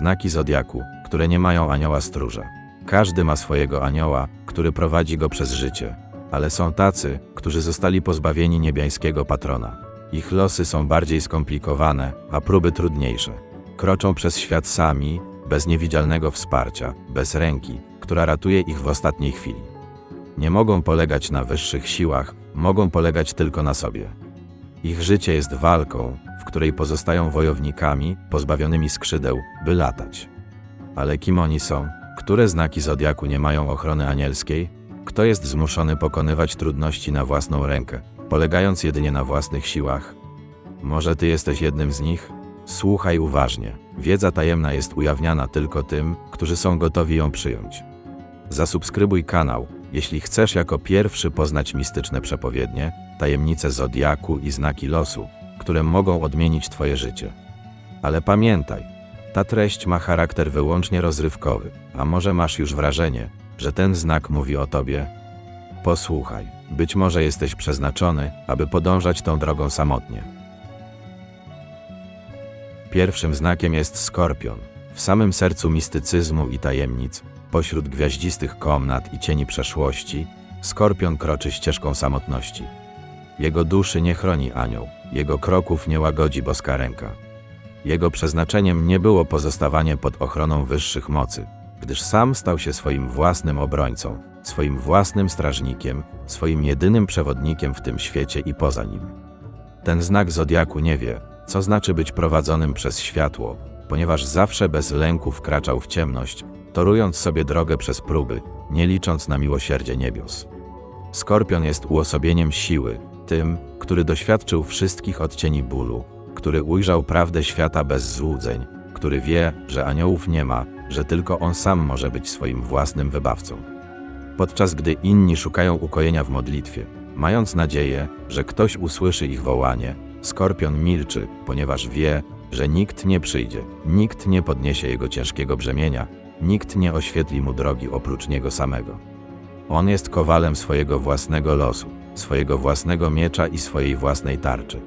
znaki zodiaku, które nie mają anioła stróża. Każdy ma swojego anioła, który prowadzi go przez życie, ale są tacy, którzy zostali pozbawieni niebiańskiego patrona. Ich losy są bardziej skomplikowane, a próby trudniejsze. Kroczą przez świat sami, bez niewidzialnego wsparcia, bez ręki, która ratuje ich w ostatniej chwili. Nie mogą polegać na wyższych siłach, mogą polegać tylko na sobie. Ich życie jest walką, w której pozostają wojownikami, pozbawionymi skrzydeł, by latać. Ale kim oni są? Które znaki zodiaku nie mają ochrony anielskiej? Kto jest zmuszony pokonywać trudności na własną rękę, polegając jedynie na własnych siłach? Może ty jesteś jednym z nich? Słuchaj uważnie. Wiedza tajemna jest ujawniana tylko tym, którzy są gotowi ją przyjąć. Zasubskrybuj kanał, jeśli chcesz jako pierwszy poznać mistyczne przepowiednie, tajemnice zodiaku i znaki losu, które mogą odmienić Twoje życie. Ale pamiętaj, ta treść ma charakter wyłącznie rozrywkowy, a może masz już wrażenie, że ten znak mówi o Tobie? Posłuchaj, być może jesteś przeznaczony, aby podążać tą drogą samotnie. Pierwszym znakiem jest skorpion. W samym sercu mistycyzmu i tajemnic, pośród gwiaździstych komnat i cieni przeszłości, skorpion kroczy ścieżką samotności. Jego duszy nie chroni anioł, jego kroków nie łagodzi boska ręka. Jego przeznaczeniem nie było pozostawanie pod ochroną wyższych mocy, gdyż sam stał się swoim własnym obrońcą, swoim własnym strażnikiem, swoim jedynym przewodnikiem w tym świecie i poza nim. Ten znak zodiaku nie wie, co znaczy być prowadzonym przez światło, ponieważ zawsze bez lęku wkraczał w ciemność, torując sobie drogę przez próby, nie licząc na miłosierdzie niebios. Skorpion jest uosobieniem siły, tym, który doświadczył wszystkich odcieni bólu, który ujrzał prawdę świata bez złudzeń, który wie, że aniołów nie ma, że tylko on sam może być swoim własnym wybawcą. Podczas gdy inni szukają ukojenia w modlitwie, mając nadzieję, że ktoś usłyszy ich wołanie, skorpion milczy, ponieważ wie, że nikt nie przyjdzie, nikt nie podniesie jego ciężkiego brzemienia, nikt nie oświetli mu drogi oprócz niego samego. On jest kowalem swojego własnego losu, swojego własnego miecza i swojej własnej tarczy.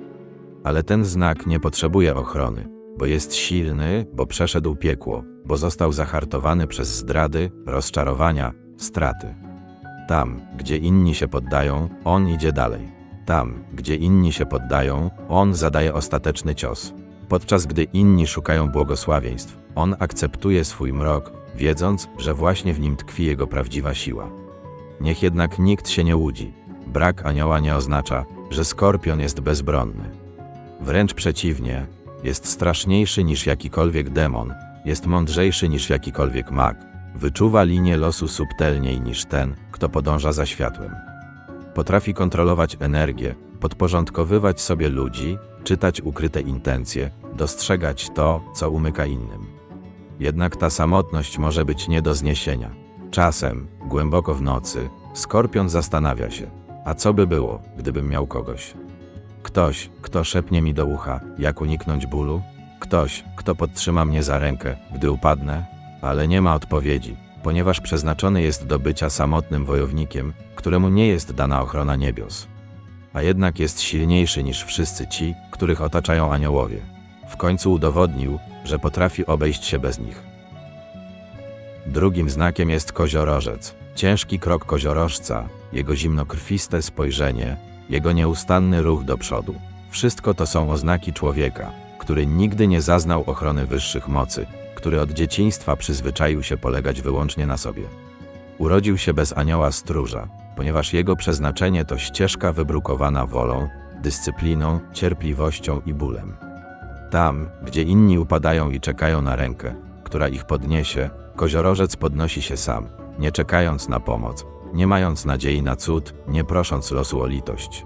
Ale ten znak nie potrzebuje ochrony, bo jest silny, bo przeszedł piekło, bo został zahartowany przez zdrady, rozczarowania, straty. Tam, gdzie inni się poddają, on idzie dalej. Tam, gdzie inni się poddają, on zadaje ostateczny cios. Podczas gdy inni szukają błogosławieństw, on akceptuje swój mrok, wiedząc, że właśnie w nim tkwi jego prawdziwa siła. Niech jednak nikt się nie łudzi. Brak anioła nie oznacza, że skorpion jest bezbronny. Wręcz przeciwnie, jest straszniejszy niż jakikolwiek demon, jest mądrzejszy niż jakikolwiek mag, wyczuwa linię losu subtelniej niż ten, kto podąża za światłem. Potrafi kontrolować energię, podporządkowywać sobie ludzi, czytać ukryte intencje, dostrzegać to, co umyka innym. Jednak ta samotność może być nie do zniesienia. Czasem, głęboko w nocy, skorpion zastanawia się, a co by było, gdybym miał kogoś? Ktoś, kto szepnie mi do ucha, jak uniknąć bólu? Ktoś, kto podtrzyma mnie za rękę, gdy upadnę? Ale nie ma odpowiedzi, ponieważ przeznaczony jest do bycia samotnym wojownikiem, któremu nie jest dana ochrona niebios. A jednak jest silniejszy niż wszyscy ci, których otaczają aniołowie. W końcu udowodnił, że potrafi obejść się bez nich. Drugim znakiem jest koziorożec. Ciężki krok koziorożca, jego zimnokrwiste spojrzenie, jego nieustanny ruch do przodu. Wszystko to są oznaki człowieka, który nigdy nie zaznał ochrony wyższych mocy, który od dzieciństwa przyzwyczaił się polegać wyłącznie na sobie. Urodził się bez anioła stróża, ponieważ jego przeznaczenie to ścieżka wybrukowana wolą, dyscypliną, cierpliwością i bólem. Tam, gdzie inni upadają i czekają na rękę, która ich podniesie, koziorożec podnosi się sam, nie czekając na pomoc, nie mając nadziei na cud, nie prosząc losu o litość.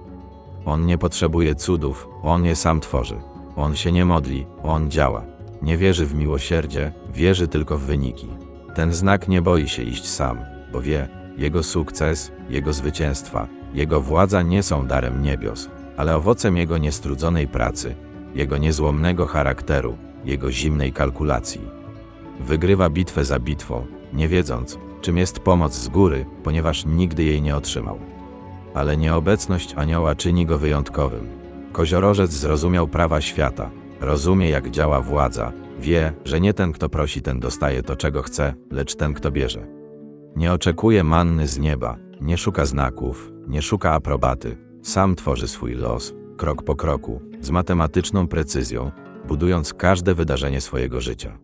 On nie potrzebuje cudów, on je sam tworzy. On się nie modli, on działa. Nie wierzy w miłosierdzie, wierzy tylko w wyniki. Ten znak nie boi się iść sam, bo wie, jego sukces, jego zwycięstwa, jego władza nie są darem niebios, ale owocem jego niestrudzonej pracy, jego niezłomnego charakteru, jego zimnej kalkulacji. Wygrywa bitwę za bitwą, nie wiedząc, czym jest pomoc z góry, ponieważ nigdy jej nie otrzymał. Ale nieobecność anioła czyni go wyjątkowym. Koziorożec zrozumiał prawa świata, rozumie jak działa władza, Wie, że nie ten, kto prosi, ten dostaje to, czego chce, lecz ten, kto bierze. Nie oczekuje manny z nieba, nie szuka znaków, nie szuka aprobaty. Sam tworzy swój los, krok po kroku, z matematyczną precyzją, budując każde wydarzenie swojego życia.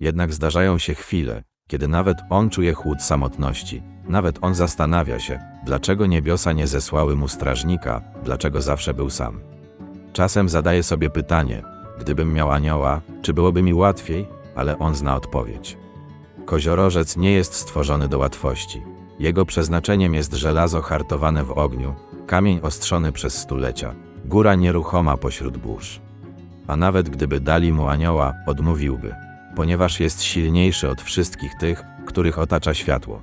Jednak zdarzają się chwile, kiedy nawet on czuje chłód samotności, nawet on zastanawia się, dlaczego niebiosa nie zesłały mu strażnika, dlaczego zawsze był sam. Czasem zadaje sobie pytanie, gdybym miał anioła, czy byłoby mi łatwiej, ale on zna odpowiedź. Koziorożec nie jest stworzony do łatwości. Jego przeznaczeniem jest żelazo hartowane w ogniu, kamień ostrzony przez stulecia, góra nieruchoma pośród burz. A nawet gdyby dali mu anioła, odmówiłby, ponieważ jest silniejszy od wszystkich tych, których otacza światło.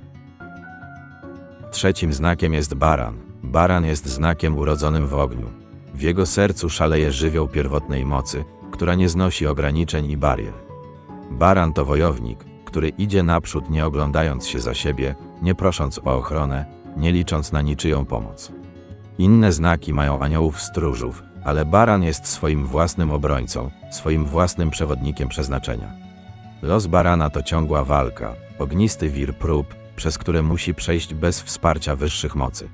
Trzecim znakiem jest baran. Baran jest znakiem urodzonym w ogniu. W jego sercu szaleje żywioł pierwotnej mocy, która nie znosi ograniczeń i barier. Baran to wojownik, który idzie naprzód nie oglądając się za siebie, nie prosząc o ochronę, nie licząc na niczyją pomoc. Inne znaki mają aniołów stróżów, ale baran jest swoim własnym obrońcą, swoim własnym przewodnikiem przeznaczenia. Los barana to ciągła walka, ognisty wir prób, przez które musi przejść bez wsparcia wyższych mocy.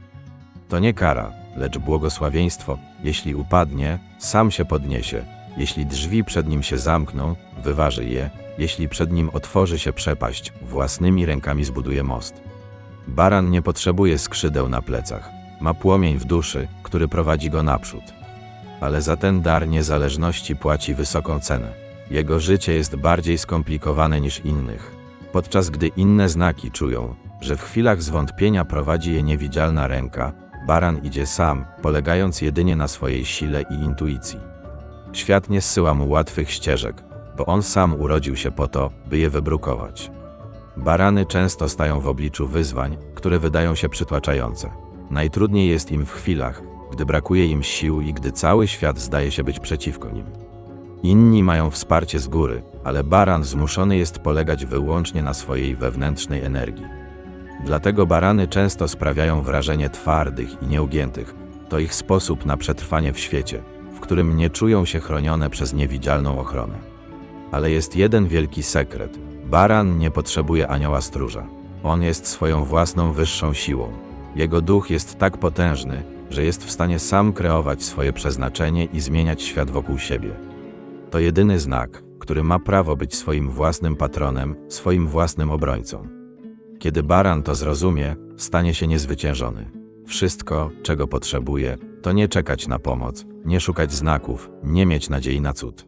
To nie kara, lecz błogosławieństwo. Jeśli upadnie, sam się podniesie. Jeśli drzwi przed nim się zamkną, wyważy je. Jeśli przed nim otworzy się przepaść, własnymi rękami zbuduje most. Baran nie potrzebuje skrzydeł na plecach. Ma płomień w duszy, który prowadzi go naprzód. Ale za ten dar niezależności płaci wysoką cenę. Jego życie jest bardziej skomplikowane niż innych. Podczas gdy inne znaki czują, że w chwilach zwątpienia prowadzi je niewidzialna ręka, baran idzie sam, polegając jedynie na swojej sile i intuicji. Świat nie zsyła mu łatwych ścieżek, bo on sam urodził się po to, by je wybrukować. Barany często stają w obliczu wyzwań, które wydają się przytłaczające. Najtrudniej jest im w chwilach, gdy brakuje im sił i gdy cały świat zdaje się być przeciwko nim. Inni mają wsparcie z góry, ale baran zmuszony jest polegać wyłącznie na swojej wewnętrznej energii. Dlatego barany często sprawiają wrażenie twardych i nieugiętych. To ich sposób na przetrwanie w świecie, w którym nie czują się chronione przez niewidzialną ochronę. Ale jest jeden wielki sekret. Baran nie potrzebuje anioła stróża. On jest swoją własną wyższą siłą. Jego duch jest tak potężny, że jest w stanie sam kreować swoje przeznaczenie i zmieniać świat wokół siebie. To jedyny znak, który ma prawo być swoim własnym patronem, swoim własnym obrońcą. Kiedy baran to zrozumie, stanie się niezwyciężony. Wszystko, czego potrzebuje, to nie czekać na pomoc, nie szukać znaków, nie mieć nadziei na cud.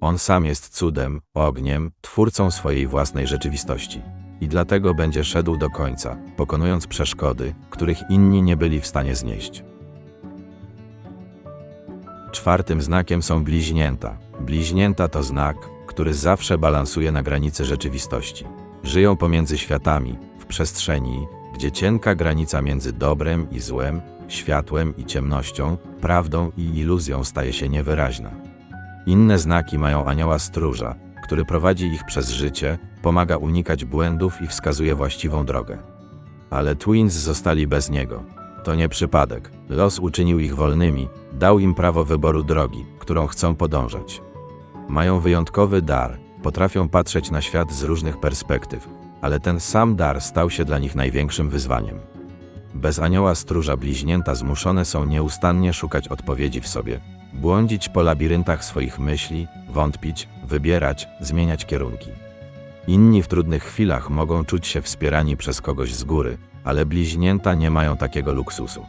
On sam jest cudem, ogniem, twórcą swojej własnej rzeczywistości. I dlatego będzie szedł do końca, pokonując przeszkody, których inni nie byli w stanie znieść. Czwartym znakiem są bliźnięta. Bliźnięta to znak, który zawsze balansuje na granicy rzeczywistości. Żyją pomiędzy światami, w przestrzeni, gdzie cienka granica między dobrem i złem, światłem i ciemnością, prawdą i iluzją staje się niewyraźna. Inne znaki mają anioła stróża, który prowadzi ich przez życie, pomaga unikać błędów i wskazuje właściwą drogę. Ale Twins zostali bez niego. To nie przypadek. Los uczynił ich wolnymi, dał im prawo wyboru drogi, którą chcą podążać. Mają wyjątkowy dar, potrafią patrzeć na świat z różnych perspektyw, ale ten sam dar stał się dla nich największym wyzwaniem. Bez anioła stróża bliźnięta zmuszone są nieustannie szukać odpowiedzi w sobie, błądzić po labiryntach swoich myśli, wątpić, wybierać, zmieniać kierunki. Inni w trudnych chwilach mogą czuć się wspierani przez kogoś z góry, ale bliźnięta nie mają takiego luksusu.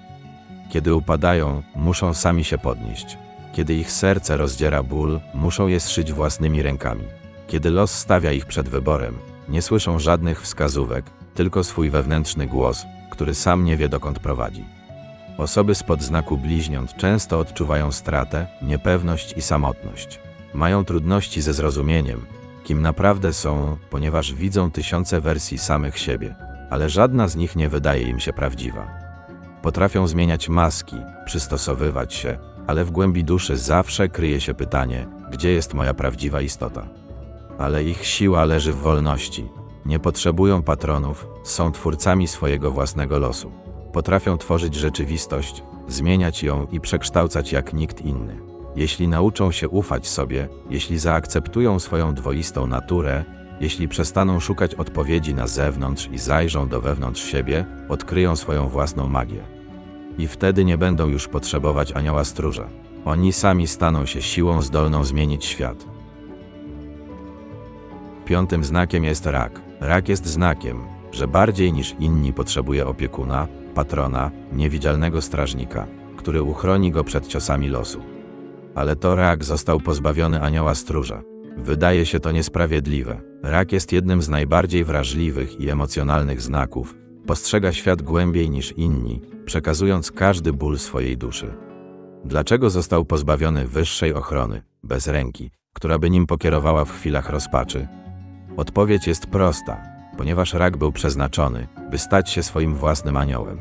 Kiedy upadają, muszą sami się podnieść. Kiedy ich serce rozdziera ból, muszą je zszyć własnymi rękami. Kiedy los stawia ich przed wyborem, nie słyszą żadnych wskazówek, tylko swój wewnętrzny głos, który sam nie wie dokąd prowadzi. Osoby spod znaku bliźniąt często odczuwają stratę, niepewność i samotność. Mają trudności ze zrozumieniem, kim naprawdę są, ponieważ widzą tysiące wersji samych siebie, ale żadna z nich nie wydaje im się prawdziwa. Potrafią zmieniać maski, przystosowywać się, ale w głębi duszy zawsze kryje się pytanie, gdzie jest moja prawdziwa istota. Ale ich siła leży w wolności. Nie potrzebują patronów, są twórcami swojego własnego losu. Potrafią tworzyć rzeczywistość, zmieniać ją i przekształcać jak nikt inny. Jeśli nauczą się ufać sobie, jeśli zaakceptują swoją dwoistą naturę, jeśli przestaną szukać odpowiedzi na zewnątrz i zajrzą do wewnątrz siebie, odkryją swoją własną magię. I wtedy nie będą już potrzebować anioła stróża. Oni sami staną się siłą zdolną zmienić świat. Piątym znakiem jest rak. Rak jest znakiem, że bardziej niż inni potrzebuje opiekuna, patrona, niewidzialnego strażnika, który uchroni go przed ciosami losu. Ale to rak został pozbawiony anioła stróża. Wydaje się to niesprawiedliwe. Rak jest jednym z najbardziej wrażliwych i emocjonalnych znaków. Postrzega świat głębiej niż inni, przekazując każdy ból swojej duszy. Dlaczego został pozbawiony wyższej ochrony, bez ręki, która by nim pokierowała w chwilach rozpaczy? Odpowiedź jest prosta, ponieważ rak był przeznaczony, by stać się swoim własnym aniołem.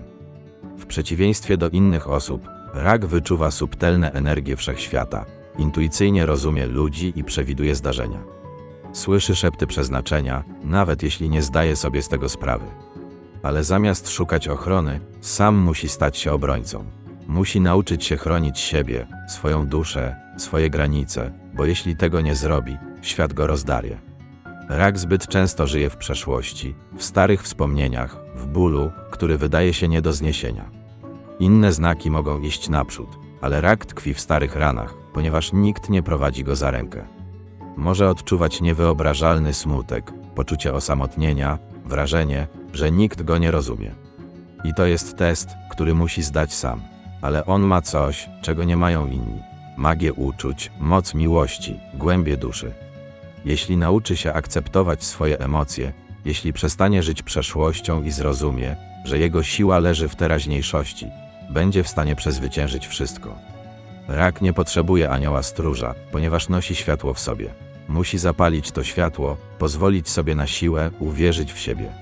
W przeciwieństwie do innych osób, rak wyczuwa subtelne energie wszechświata, intuicyjnie rozumie ludzi i przewiduje zdarzenia. Słyszy szepty przeznaczenia, nawet jeśli nie zdaje sobie z tego sprawy. Ale zamiast szukać ochrony, sam musi stać się obrońcą. Musi nauczyć się chronić siebie, swoją duszę, swoje granice, bo jeśli tego nie zrobi, świat go rozdarie. Rak zbyt często żyje w przeszłości, w starych wspomnieniach, w bólu, który wydaje się nie do zniesienia. Inne znaki mogą iść naprzód, ale rak tkwi w starych ranach, ponieważ nikt nie prowadzi go za rękę. Może odczuwać niewyobrażalny smutek, poczucie osamotnienia, wrażenie, że nikt go nie rozumie. I to jest test, który musi zdać sam. Ale on ma coś, czego nie mają inni: magię uczuć, moc miłości, głębie duszy. Jeśli nauczy się akceptować swoje emocje, jeśli przestanie żyć przeszłością i zrozumie, że jego siła leży w teraźniejszości, będzie w stanie przezwyciężyć wszystko. Rak nie potrzebuje anioła stróża, ponieważ nosi światło w sobie. Musi zapalić to światło, pozwolić sobie na siłę, uwierzyć w siebie.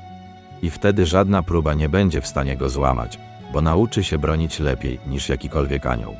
I wtedy żadna próba nie będzie w stanie go złamać, bo nauczy się bronić lepiej niż jakikolwiek anioł.